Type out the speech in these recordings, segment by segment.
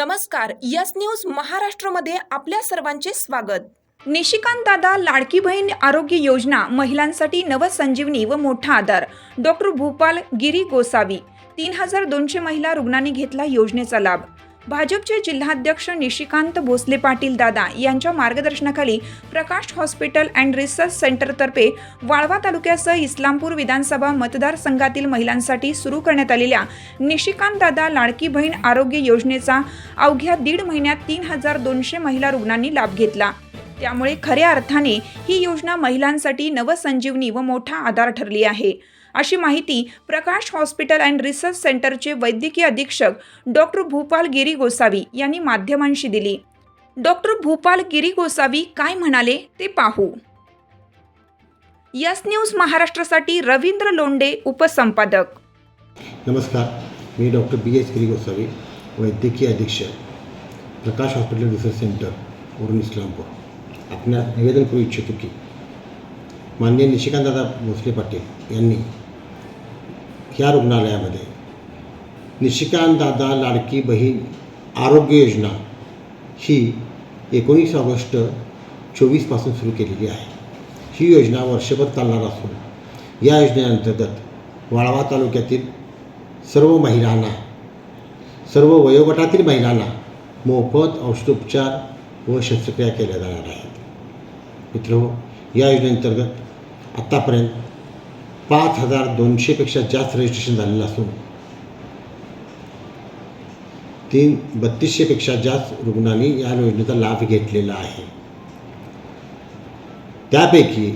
नमस्कार yes news महाराष्ट्रमध्ये आपल्या सर्वांचे स्वागत. निशिकांत दादा लाडकी बहीण आरोग्य योजना महिलांसाठी नवसंजीवनी व मोठा आधार. डॉक्टर भूपाल गिरी गोसावी तीन हजार दोनशे महिला रुग्णांनी घेतला योजनेचा लाभ. भाजपचे जिल्हाध्यक्ष निशिकांत भोसले पाटील दादा यांच्या मार्गदर्शनाखाली प्रकाश हॉस्पिटल अँड रिसर्च सेंटरतर्फे वाळवा तालुक्यासह इस्लामपूर विधानसभा मतदारसंघातील महिलांसाठी सुरू करण्यात आलेल्या निशिकांत दादा लाडकी बहीण आरोग्य योजनेचा अवघ्या दीड महिन्यात तीन हजार दोनशे महिला रुग्णांनी लाभ घेतला. त्यामुळे खऱ्या अर्थाने ही योजना महिलांसाठी नवसंजीवनी व मोठा आधार ठरली आहे. अशी माहिती प्रकाश हॉस्पिटल अँड रिसर्च सेंटरचे वैद्यकीय अधीक्षक डॉक्टर भूपाल गिरी गोसावी यांनी माध्यमांशी दिली. डॉक्टर भूपाल गिरी गोसावी काय म्हणाले ते पाहू. यस न्यूज महाराष्ट्रासाठी रवींद्र लोंडे उपसंपादक. नमस्कार मी doctor B S Giri Gosavi वैद्यकीय अधीक्षक प्रकाश हॉस्पिटल रिसर्च सेंटर वरून इस्लामपूर. आपल्या निवेदन करू इच्छितो की माननीय निशिकांतदादा भोसले पाटील यांनी त्या रुग्णालयामध्ये. निशिकांतदादा लाडकी बहीण आरोग्य योजना ही एकोणीस ऑगस्ट चोवीसपासून सुरू केलेली आहे. ही योजना वर्षभर चालणार असून या योजनेअंतर्गत वाळवा तालुक्यातील सर्व महिलांना सर्व वयोगटातील महिलांना मोफत औषधोपचार व शस्त्रक्रिया केल्या जाणार आहेत. मित्र या योजनेअंतर्गत आत्तापर्यंत पाच हजार दोनशेपेक्षा जास्त रजिस्ट्रेशन झालेलं असून तीन बत्तीसशेपेक्षा जास्त रुग्णांनी या योजनेचा लाभ घेतलेला आहे. त्यापैकी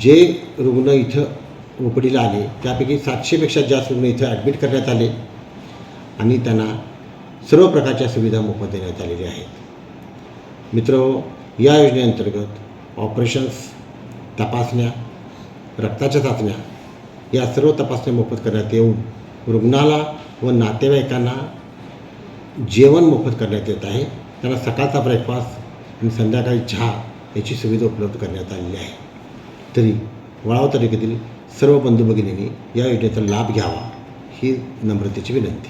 जे रुग्ण इथं ओपडीला आले त्यापैकी सातशेपेक्षा जास्त रुग्ण इथं ॲडमिट करण्यात आले आणि त्यांना सर्व प्रकारच्या सुविधा मोफत देण्यात आलेल्या आहेत. मित्र या योजनेअंतर्गत ऑपरेशन्स तपासण्या रक्ताच्या चाचण्या. या सर्व तपासण्या मोफत करण्यात येऊन रुग्णाला व नातेवाईकांना जेवण मोफत करण्यात येत आहे. त्यांना सकाळचा ब्रेकफास्ट आणि संध्याकाळी चहा याची सुविधा उपलब्ध करण्यात आलेली आहे. तरी वळाव तालुक्यातील सर्व बंधू भगिनींनी या योजनेचा लाभ घ्यावा ही नम्रतेची विनंती.